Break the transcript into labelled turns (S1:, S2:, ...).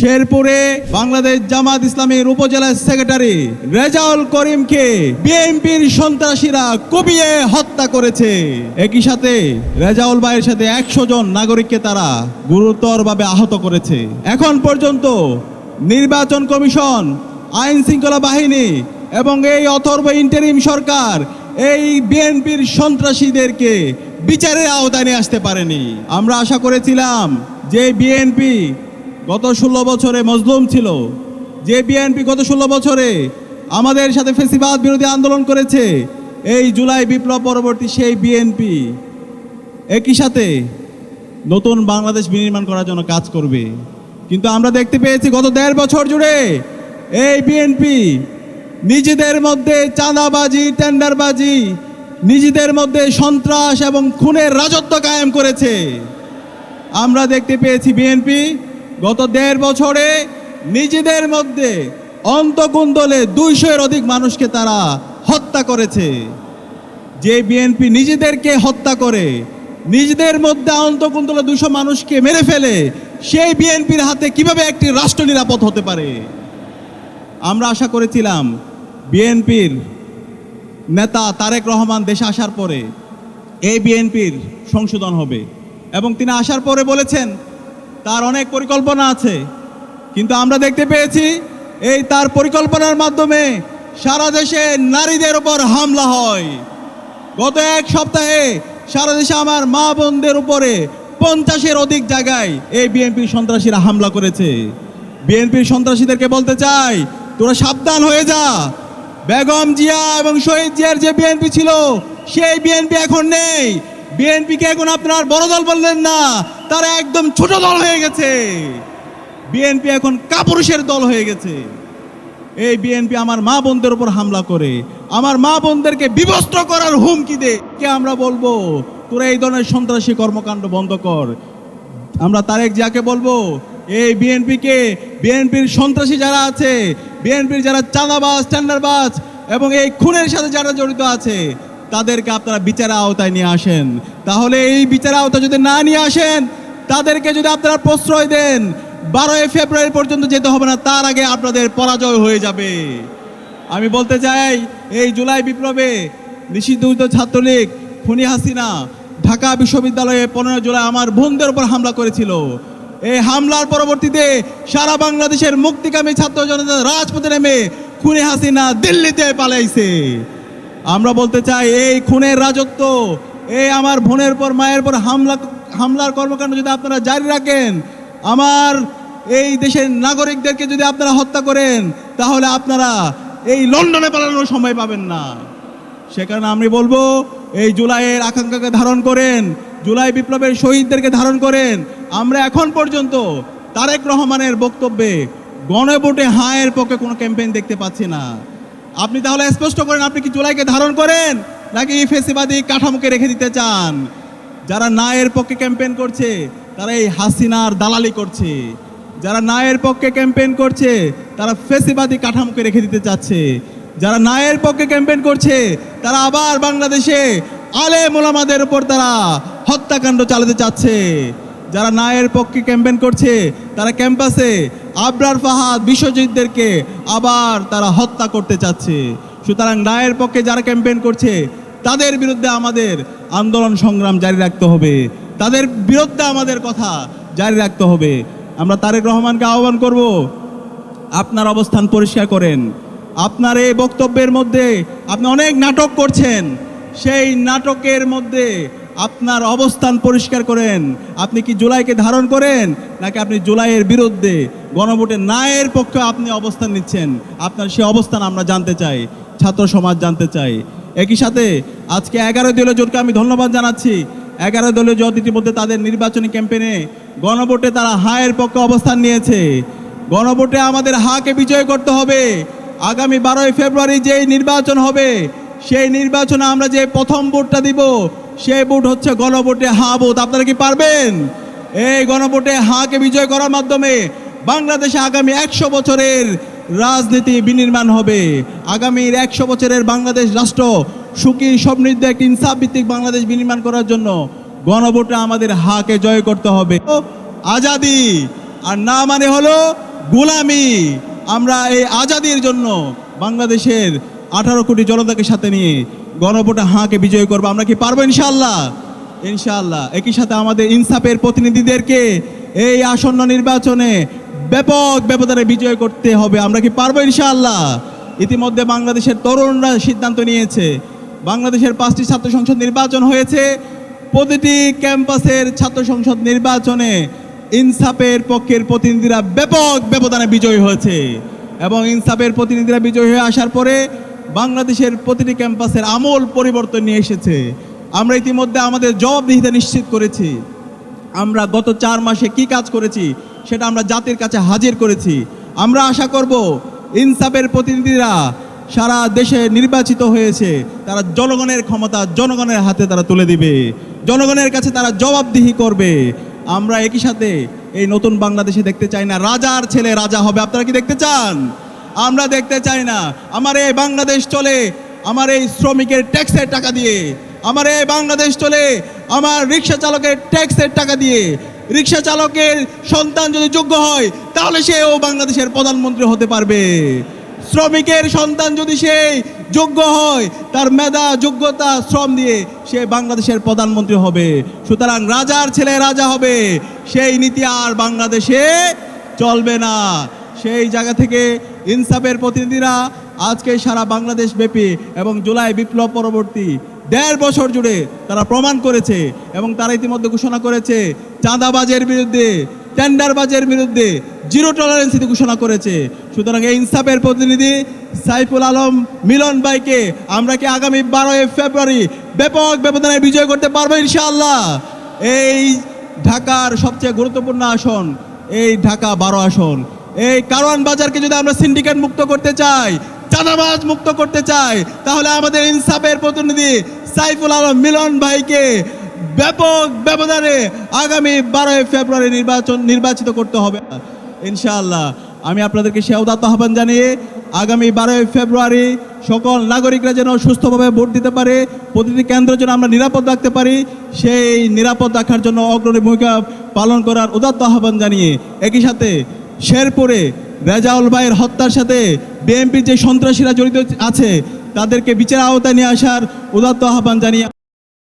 S1: শেরপুরে বাংলাদেশ জামাত ইসলামের উপজেলা সেক্রেটারি রেজাউল করিমকে বিএনপির সন্ত্রাসীরা কবিয়ে হত্যা করেছে। একই সাথে রেজাউল ভাইয়ের সাথে একশো জন নাগরিককে তারা গুরুতরভাবে আহত করেছে। এখন পর্যন্ত নির্বাচন কমিশন, আইন শৃঙ্খলা বাহিনী এবং এই অথর্ব ইন্টারিম সরকার এই বিএনপির সন্ত্রাসীদেরকে বিচারের আওতায় নিয়ে আসতে পারেনি। আমরা আশা করেছিলাম যে বিএনপি গত ষোলো বছরে মজলুম ছিল। যে বিএনপি গত ষোলো বছরে আমাদের সাথে ফেসিবাদ বিরোধী আন্দোলন করেছে, এই জুলাই বিপ্লব পরবর্তী সেই বিএনপি একই সাথে নতুন বাংলাদেশ বিনির্মাণ করার জন্য কাজ করবে। কিন্তু আমরা দেখতে পেয়েছি গত দেড় বছর জুড়ে এই বিএনপি নিজেদের মধ্যে চাঁদাবাজি, টেন্ডারবাজি, নিজেদের মধ্যে সন্ত্রাস এবং খুনের রাজত্ব কায়েম করেছে। আমরা দেখতে পেয়েছি বিএনপি গত দেড় বছরে নিজেদের মধ্যে অন্তকুন্দলে দুইশোর অধিক মানুষকে তারা হত্যা করেছে। যে বিএনপি নিজেদেরকে হত্যা করে, নিজেদের মধ্যে অন্তকুন্তলে দুশো মানুষকে মেরে ফেলে, সেই বিএনপির হাতে কীভাবে একটি রাষ্ট্র নিরাপদ হতে পারে? আমরা আশা করেছিলাম বিএনপির নেতা তারেক রহমান দেশে আসার পরে এই বিএনপির সংশোধন হবে। এবং তিনি আসার পরে বলেছেন তার অনেক পরিকল্পনা আছে। কিন্তু আমরা দেখতে পেয়েছি, এই তার পরিকল্পনার মাধ্যমে সারা দেশে নারীদের উপর হামলা হয়। গত এক সপ্তাহে সারা দেশে আমার মা বোনদের উপরে পঞ্চাশের অধিক জায়গায় এই বিএনপির সন্ত্রাসীরা হামলা করেছে। বিএনপির সন্ত্রাসীদেরকে বলতে চাই, তোরা সাবধান হয়ে যা। বেগম জিয়া এবং শহীদ জিয়ার যে বিএনপি ছিল, সেই বিএনপি এখন নেই। বিএনপিকে এখন আপনার বড় দল বললেন না, তারা একদম ছোট দল হয়ে গেছে। বিএনপি এখন কাপুরুষের দল হয়ে গেছে। এই বিএনপি আমার মা বোনদের উপর হামলা করে, আমার মা বোনদেরকে বিবস্ত্র করার হুমকি দে। কে আমরা বলব? তোরা এই ধরনের সন্ত্রাসী কর্মকাণ্ড বন্ধ কর। আমরা তারেক জিয়াকে বলব, এই বিএনপিকে, বিএনপির সন্ত্রাসী যারা আছে, বিএনপির যারা চাঁদাবাজ, টেন্ডারবাজ, এবং এই খুনের সাথে যারা জড়িত আছে তাদেরকে আপনারা বিচার আওতায় নিয়ে আসেন। তাহলে এই বিচার আওতা যদি না নিয়ে আসেন, তাদেরকে যদি আপনারা প্রশ্রয় দেন, বারোই ফেব্রুয়ারি পর্যন্ত যেতে হবে না, তার আগে আপনাদের পরাজয় হয়ে যাবে। আমি বলতে চাই, এই জুলাই বিপ্লবে নিষিদ্ধ ছাত্রলীগ খুনি হাসিনা ঢাকা বিশ্ববিদ্যালয়ে পনেরো জুলাই আমার বোনদের উপর হামলা করেছিল। এই হামলার পরবর্তীতে সারা বাংলাদেশের মুক্তিকামী ছাত্র জনতা রাজপথে নেমে খুনি হাসিনা দিল্লিতে পালাইছে। আমরা বলতে চাই, এই খুনের রাজত্ব, এই আমার বোনের পর মায়ের পর হামলা, হামলার কর্মকাণ্ড যদি আপনারা জারি রাখেন, আমার এই দেশের নাগরিকদেরকে যদি আপনারা হত্যা করেন, তাহলে আপনারা এই লন্ডনে পালানোর সময় পাবেন না। সে কারণে আমি বলব, এই জুলাইয়ের আকাঙ্ক্ষাকে ধারণ করেন, জুলাই বিপ্লবের শহীদদেরকে ধারণ করেন। আমরা এখন পর্যন্ত তারেক রহমানের বক্তব্যে গণভোটে হায়ের পক্ষে কোনো ক্যাম্পেইন দেখতে পাচ্ছি না। আপনি তাহলে স্পষ্ট করেন, আপনি কি জুলাইকে ধারণ করেন? নাকি ফেসিবাদী কাঠামোকে রেখে দিতে চান? যারা নায়ের পক্ষে ক্যাম্পেন করছে, তারা এই হাসিনার দালালি করছে। যারা নায়ের পক্ষে ক্যাম্পেন করছে, তারা ফেসিবাদী কাঠামোকে রেখে দিতে চাচ্ছে। যারা নায়ের পক্ষে ক্যাম্পেন করছে, তারা আবার বাংলাদেশে আলে মোলামাদের উপর তারা হত্যাকাণ্ড চালাতে চাচ্ছে। যারা নায়ের পক্ষে ক্যাম্পেন করছে, তারা ক্যাম্পাসে আবরার ফাহাদ বিশ্বজিৎদেরকে আবার তারা হত্যা করতে চাচ্ছে। সুতরাং নায়ের পক্ষে যারা ক্যাম্পেন করছে, তাদের বিরুদ্ধে আমাদের আন্দোলন সংগ্রাম জারি রাখতে হবে। তাদের বিরুদ্ধে আমাদের কথা জারি রাখতে হবে। আমরা তারেক রহমানকে আহ্বান করব, আপনার অবস্থান পরিষ্কার করেন। আপনার এই বক্তব্যের মধ্যে আপনি অনেক নাটক করছেন। সেই নাটকের মধ্যে আপনার অবস্থান পরিষ্কার করেন। আপনি কি জুলাইকে ধারণ করেন, নাকি আপনি জুলাইয়ের বিরুদ্ধে গণভোটের নায়ের পক্ষে আপনি অবস্থান নিচ্ছেন? আপনার সে অবস্থান আমরা জানতে চাই, ছাত্র সমাজ জানতে চাই। একই সাথে আজকে এগারো দলীয় জোটকে আমি ধন্যবাদ জানাচ্ছি। এগারো দলীয় জোট ইতিমধ্যে তাদের নির্বাচনী ক্যাম্পেইনে গণভোটে তারা হায়ের পক্ষে অবস্থান নিয়েছে। গণভোটে আমাদের হাকে বিজয় করতে হবে। আগামী বারোই ফেব্রুয়ারি যেই নির্বাচন হবে, সেই নির্বাচনে আমরা যে প্রথম ভোটটা দিব সেই ভোট হচ্ছে গণভোটে হা ভোট। আপনারা কি পারবেন? এই গণভোটে হাকে বিজয় করার মাধ্যমে বাংলাদেশে আগামী একশো বছরের রাজনীতি বিনির্মাণ হবে। আগামীর একশো বছরের বাংলাদেশ রাষ্ট্র সুখী, সমৃদ্ধ, একটি ইনসাফ ভিত্তিক বাংলাদেশ বিনির্মাণ করার জন্য গণভোটে আমাদের হাকে জয় করতে হবে। আজাদি, আর না মানে হলো গোলামি। আমরা এই আজাদির জন্য বাংলাদেশের আঠারো কোটি জনতাকে সাথে নিয়ে গণভোটে হাঁকে বিজয় করব, আমরা কি পারব ইনশাল্লাহ ইনশাল্লাহ একই সাথে আমাদের ইনসাফের প্রতিনিধিদেরকে এই আসন্ন নির্বাচনে ব্যাপক ব্যবধানে বিজয় করতে হবে, আমরা কি পারব ইনশাল্লাহ ইতিমধ্যে বাংলাদেশের তরুণরা সিদ্ধান্ত নিয়েছে, বাংলাদেশের পাঁচটি ছাত্র সংসদ নির্বাচন হয়েছে। প্রতিটি ক্যাম্পাসের ছাত্র সংসদ নির্বাচনে ইনসাফের পক্ষের প্রতিনিধিরা ব্যাপক ব্যবধানে বিজয়ী হয়েছে এবং ইনসাফের প্রতিনিধিরা বিজয়ী হয়ে আসার পরে বাংলাদেশের প্রতিটি ক্যাম্পাসের আমল পরিবর্তন নিয়ে এসেছে। আমরা ইতিমধ্যে আমাদের জবাবদিহিতা নিশ্চিত করেছি। আমরা গত চার মাসে কি কাজ করেছি সেটা আমরা জাতির কাছে হাজির করেছি। আমরা আশা করব ইনসাফের প্রতিনিধিরা সারা দেশে নির্বাচিত হয়েছে। তারা জনগণের ক্ষমতা জনগণের হাতে তারা তুলে দিবে। জনগণের কাছে তারা জবাবদিহি করবে। আমরা একই সাথে এই নতুন বাংলাদেশে দেখতে চাই না। রাজার ছেলে রাজা হবে। আপনারা কি দেখতে চান? আমরা দেখতে চাই না। আমার এই বাংলাদেশ চলে, আমার এই শ্রমিকের ট্যাক্সের টাকা দিয়ে। আমার এই বাংলাদেশ চলে, আমার রিক্সা চালকের ট্যাক্সের টাকা দিয়ে। রিক্সা চালকের সন্তান যদি যোগ্য হয়, তাহলে সেও বাংলাদেশের প্রধানমন্ত্রী হতে পারবে। শ্রমিকের সন্তান যদি সে যোগ্য হয়, তার মেধা, যোগ্যতা, শ্রম দিয়ে সে বাংলাদেশের প্রধানমন্ত্রী হবে। সুতরাং রাজার ছেলে রাজা হবে। সেই নীতি আর বাংলাদেশে চলবে না। সেই জায়গা থেকে ইনসাফের প্রতিনিধিরা আজকে সারা বাংলাদেশ ব্যাপী এবং জুলাই বিপ্লব পরবর্তী দেড় বছর জুড়ে তারা প্রমাণ করেছে এবং তারা ইতিমধ্যে ঘোষণা করেছে, চাঁদাবাজের বিরুদ্ধে, টেন্ডারবাজের বিরুদ্ধে জিরো টলারেন্স নীতি ঘোষণা করেছে। সুতরাং এই ইনসাফের প্রতিনিধি সাইফুল আলম মিলন ভাইকে আমরা কি আগামী বারোই ফেব্রুয়ারি ব্যাপক ব্যবধানে বিজয় করতে পারব ইনশাআল্লাহ? এই ঢাকার সবচেয়ে গুরুত্বপূর্ণ আসন, এই ঢাকা বারো আসন। এই কারওয়ান বাজারকে যদি আমরা সিন্ডিকেট মুক্ত করতে চাই, চাঁদাবাজ মুক্ত করতে চাই, তাহলে আমাদের ইনসাফের প্রতিনিধি সাইফুল আলম মিলন ভাইকে ব্যাপক ব্যবধানে আগামী বারোই ফেব্রুয়ারি নির্বাচন নির্বাচিত করতে হবে। ইনশাআল্লাহ, আমি আপনাদেরকে সে উদাত্ত আহ্বান জানিয়ে আগামী বারোই ফেব্রুয়ারি সকল নাগরিকরা যেন সুস্থভাবে ভোট দিতে পারে, প্রতিটি কেন্দ্র যেন আমরা নিরাপদ রাখতে পারি, সেই নিরাপদ রাখার জন্য অগ্রণী ভূমিকা পালন করার উদাত্ত আহ্বান জানিয়ে একই সাথে শেরপুরে রেজাউল ভাইয়ের হত্যার সাথে বিএনপির যে সন্ত্রাসীরা জড়িত আছে, তাদেরকে বিচার আওতায় নিয়ে আসার উদাত্ত আহ্বান জানিয়ে